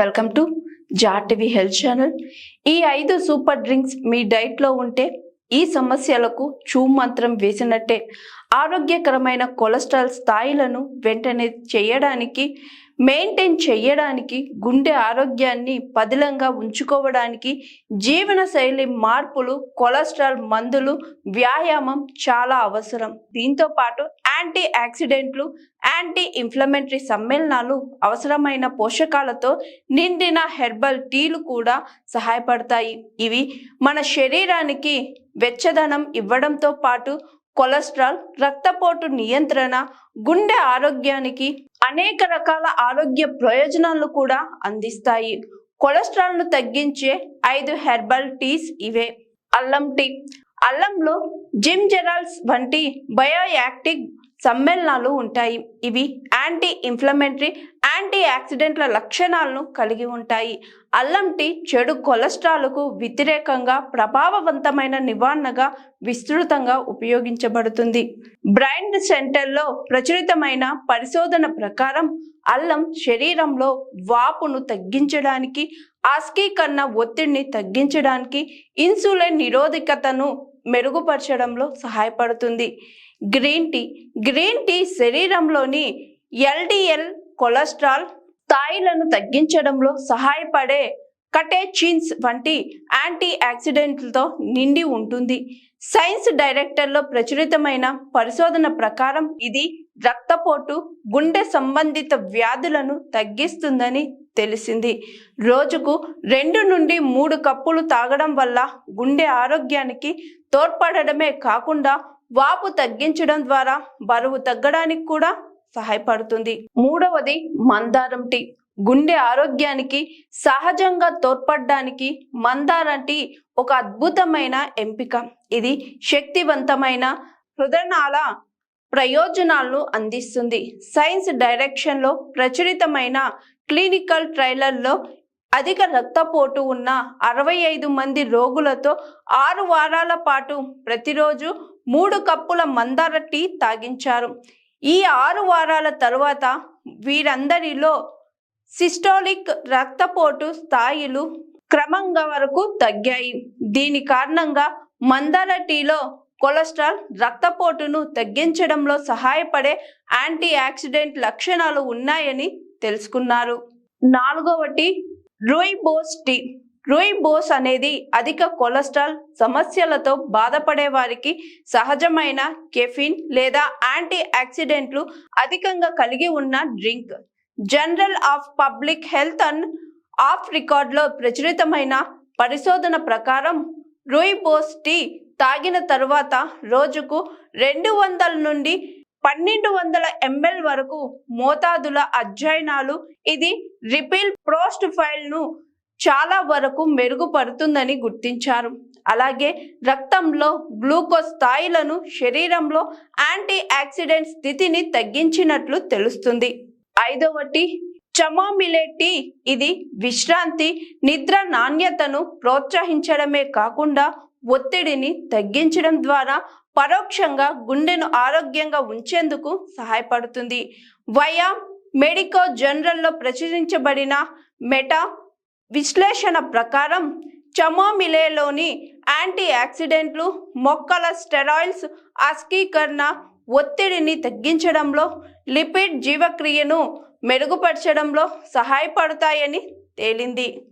Welcome to జాటివి health channel ఈ ఐదు సూపర్ డ్రింక్స్ మీ డైట్లో ఉంటే ఈ సమస్యలకు చూ మంత్రం వేసినట్టే. ఆరోగ్యకరమైన కొలెస్ట్రాల్ స్థాయిలను వెంటనే చేయడానికి మెయింటైన్ చేయడానికి గుండె ఆరోగ్యాన్ని పదిలంగా ఉంచుకోవడానికి జీవనశైలి మార్పులు కొలెస్ట్రాల్ మందులు వ్యాయామం చాలా అవసరం. దీంతో పాటు యాంటీ ఆక్సిడెంట్లు యాంటీ ఇన్ఫ్లమెంటరీ సమ్మేళనాలు అవసరమైన పోషకాలతో నిండిన హెర్బల్ టీలు కూడా సహాయపడతాయి. ఇవి మన శరీరానికి వెచ్చదనం ఇవ్వడంతో పాటు కొలెస్ట్రాల్ రక్తపోటు నియంత్రణ గుండె ఆరోగ్యానికి అనేక రకాల ఆరోగ్య ప్రయోజనాలు కూడా అందిస్తాయి. కొలెస్ట్రాల్ను తగ్గించే ఐదు హెర్బల్ టీస్ ఇవే. అల్లం టీ. అల్లంలో జిమ్జెరాల్స్ వంటి బయోయాక్టివ్ సమ్మేళనాలు ఉంటాయి. ఇవి యాంటీ ఇన్ఫ్లమెంటరీ యాంటీ ఆక్సిడెంట్ల లక్షణాలను కలిగి ఉంటాయి. అల్లం టీ చెడు కొలెస్ట్రాల్కు వ్యతిరేకంగా ప్రభావవంతమైన నివారణగా విస్తృతంగా ఉపయోగించబడుతుంది. బ్రైండ్ సెంటర్లో ప్రచురితమైన పరిశోధన ప్రకారం అల్లం శరీరంలో వాపును తగ్గించడానికి ఆస్కీకరణ ఒత్తిడిని తగ్గించడానికి ఇన్సులిన్ నిరోధకతను మెరుగుపరచడంలో సహాయపడుతుంది. Green tea. గ్రీన్ టీ శరీరంలోని ఎల్డిఎల్ కొలెస్ట్రాల్ స్థాయిలను తగ్గించడంలో సహాయపడే కటేచిన్స్ వంటి యాంటీ యాక్సిడెంట్లతో నిండి ఉంటుంది. సైన్స్ డైరెక్టర్లో ప్రచురితమైన పరిశోధన ప్రకారం ఇది రక్తపోటు గుండె సంబంధిత వ్యాధులను తగ్గిస్తుందని తెలిసింది. రోజుకు రెండు నుండి మూడు కప్పులు తాగడం వల్ల గుండె ఆరోగ్యానికి తోడ్పడడమే కాకుండా వాపు తగ్గించడం ద్వారా బరువు తగ్గడానికి కూడా సహాయపడుతుంది. మూడవది మందారం టీ. గుండె ఆరోగ్యానికి సహజంగా తోడ్పడడానికి మందారం టీ ఒక అద్భుతమైన ఎంపిక. ఇది శక్తివంతమైన హృదనాల ప్రయోజనాలను అందిస్తుంది. సైన్స్ డైరెక్షన్లో ప్రచురితమైన క్లినికల్ ట్రయలర్లో అధిక రక్తపోటు ఉన్న అరవై ఐదు మంది రోగులతో ఆరు వారాల పాటు ప్రతిరోజు మూడు కప్పుల మందార టీ తాగించారు. ఈ ఆరు వారాల తరువాత వీరందరిలో సిస్టోలిక్ రక్తపోటు స్థాయిలు క్రమంగా వరకు తగ్గాయి. దీని కారణంగా మందార టీలో కొలెస్ట్రాల్ రక్తపోటును తగ్గించడంలో సహాయపడే యాంటీ ఆక్సిడెంట్ లక్షణాలు ఉన్నాయని తెలుసుకున్నారు. నాలుగవటి రూయిబోస్ టీ. రూయిబోస్ అనేది అధిక కొలెస్ట్రాల్ సమస్యలతో బాధపడే వారికి సహజమైన కెఫిన్ లేదా యాంటీ ఆక్సిడెంట్లు అధికంగా కలిగి ఉన్న drink. General of public health and of రికార్డ్లో ప్రచురితమైన పరిశోధన ప్రకారం రూయిబోస్ టీ తాగిన తరువాత రోజుకు రెండు వందల నుండి పన్నెండు వందల ఎంఎల్ వరకు మోతాదుల అధ్యయనాలు ఇది రిపీల్ ప్రోస్ట్ ఫైల్ను చాలా వరకు మెరుగుపడుతుందని గుర్తించారు. అలాగే రక్తంలో గ్లూకోజ్ స్థాయిలను శరీరంలో యాంటీ ఆక్సిడెంట్ స్థితిని తగ్గించినట్లు తెలుస్తుంది. ఐదవటి చమామిలే టీ. ఇది విశ్రాంతి నిద్ర నాణ్యతను ప్రోత్సహించడమే కాకుండా ఒత్తిడిని తగ్గించడం ద్వారా పరోక్షంగా గుండెను ఆరోగ్యంగా ఉంచేందుకు సహాయపడుతుంది. వయా మెడికో జనరల్లో ప్రచురించబడిన మెటా విశ్లేషణ ప్రకారం చమోమిలేలోని యాంటీ ఆక్సిడెంట్లు మొక్కల స్టెరాయిల్స్ ఆస్కీకరణ ఒత్తిడిని తగ్గించడంలో లిపిడ్ జీవక్రియను మెరుగుపరచడంలో సహాయపడతాయని తేలింది.